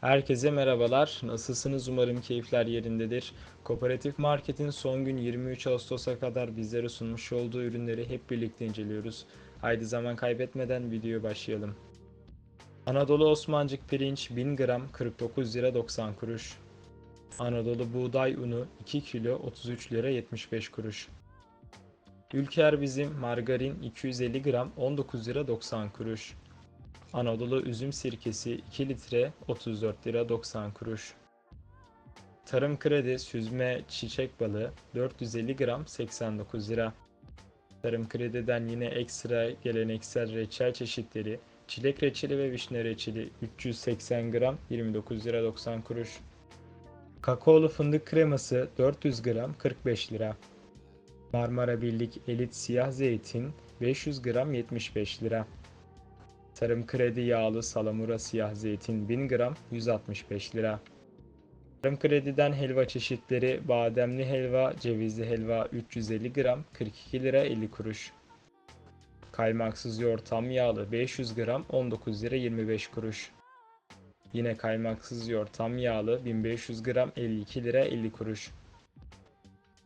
Herkese merhabalar. Nasılsınız? Umarım keyifler yerindedir. Kooperatif Market'in son gün 23 Ağustos'a kadar bizlere sunmuş olduğu ürünleri hep birlikte inceliyoruz. Haydi zaman kaybetmeden videoya başlayalım. Anadolu Osmancık pirinç 1000 gram 49 lira 90 kuruş. Anadolu buğday unu 2 kilo 33 lira 75 kuruş. Ülker bizim margarin 250 gram 19 lira 90 kuruş. Anadolu üzüm sirkesi 2 litre 34 lira 90 kuruş. Tarım kredi süzme çiçek balı 450 gram 89 lira. Tarım krediden yine ekstra geleneksel reçel çeşitleri çilek reçeli ve vişne reçeli 380 gram 29 lira 90 kuruş. Kakaolu fındık kreması 400 gram 45 lira. Marmara Birlik Elit Siyah Zeytin 500 gram 75 lira. Tarım kredi yağlı salamura siyah zeytin 1000 gram 165 lira. Tarım krediden helva çeşitleri bademli helva, cevizli helva 350 gram 42 lira 50 kuruş. Kaymaksız yoğurt tam yağlı 500 gram 19 lira 25 kuruş. Yine kaymaksız yoğurt tam yağlı 1500 gram 52 lira 50 kuruş.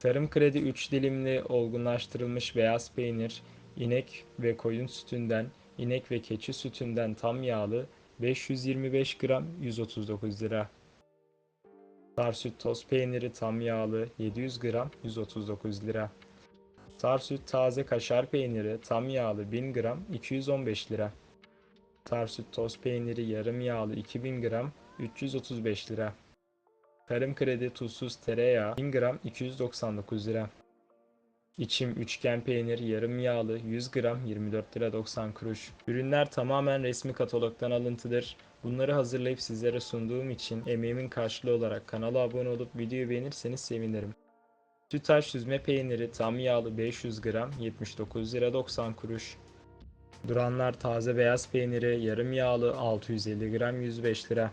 Tarım kredi 3 dilimli olgunlaştırılmış beyaz peynir, inek ve koyun sütünden inek ve keçi sütünden tam yağlı 525 gram 139 lira. Tar süt toz peyniri tam yağlı 700 gram 139 lira. Tar süt taze kaşar peyniri tam yağlı 1000 gram 215 lira. Tar süt toz peyniri yarım yağlı 2000 gram 335 lira. Tarım kredi tuzsuz tereyağı 1000 gram 299 lira. İçim üçgen peynir yarım yağlı 100 gram 24 lira 90 kuruş. Ürünler tamamen resmi katalogdan alıntıdır. Bunları hazırlayıp sizlere sunduğum için emeğimin karşılığı olarak kanala abone olup videoyu beğenirseniz sevinirim. Sütaş süzme peyniri tam yağlı 500 gram 79 lira 90 kuruş. Duranlar taze beyaz peyniri yarım yağlı 650 gram 105 lira.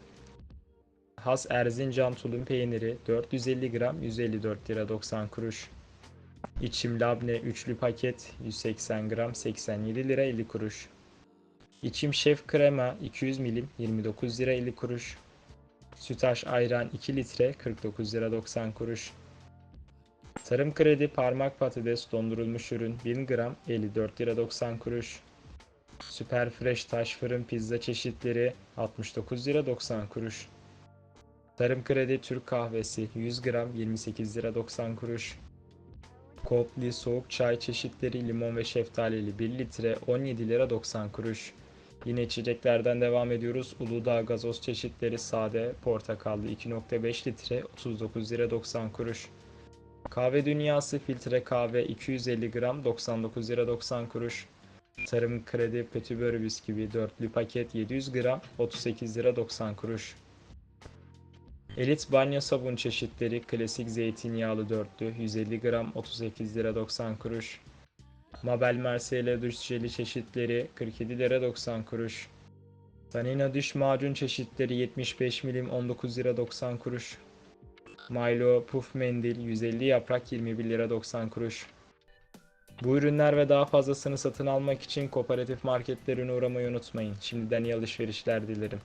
Has Erzincan tulum peyniri 450 gram 154 lira 90 kuruş. İçim labne üçlü paket 180 gram 87 lira 50 kuruş. İçim şef krema 200 milim 29 lira 50 kuruş. Sütaş ayran 2 litre 49 lira 90 kuruş. Tarım kredi parmak patates dondurulmuş ürün 1000 gram 54 lira 90 kuruş. Süper fresh taş fırın pizza çeşitleri 69 lira 90 kuruş. Tarım kredi Türk kahvesi 100 gram 28 lira 90 kuruş. Kopli soğuk çay çeşitleri limon ve şeftalili 1 litre 17 lira 90 kuruş. Yine içeceklerden devam ediyoruz. Uludağ gazoz çeşitleri sade portakallı 2.5 litre 39 lira 90 kuruş. Kahve dünyası filtre kahve 250 gram 99 lira 90 kuruş. Tarım kredi petibör bisküvi dörtlü paket 700 gram 38 lira 90 kuruş. Elit banyo sabun çeşitleri klasik zeytinyağlı dörtlü 150 gram 38 lira 90 kuruş. Mabel Marseille duş jeli çeşitleri 47 lira 90 kuruş. Sanina diş macun çeşitleri 75 milim 19 lira 90 kuruş. Milo puf mendil 150 yaprak 21 lira 90 kuruş. Bu ürünler ve daha fazlasını satın almak için kooperatif marketlerine uğramayı unutmayın. Şimdiden iyi alışverişler dilerim.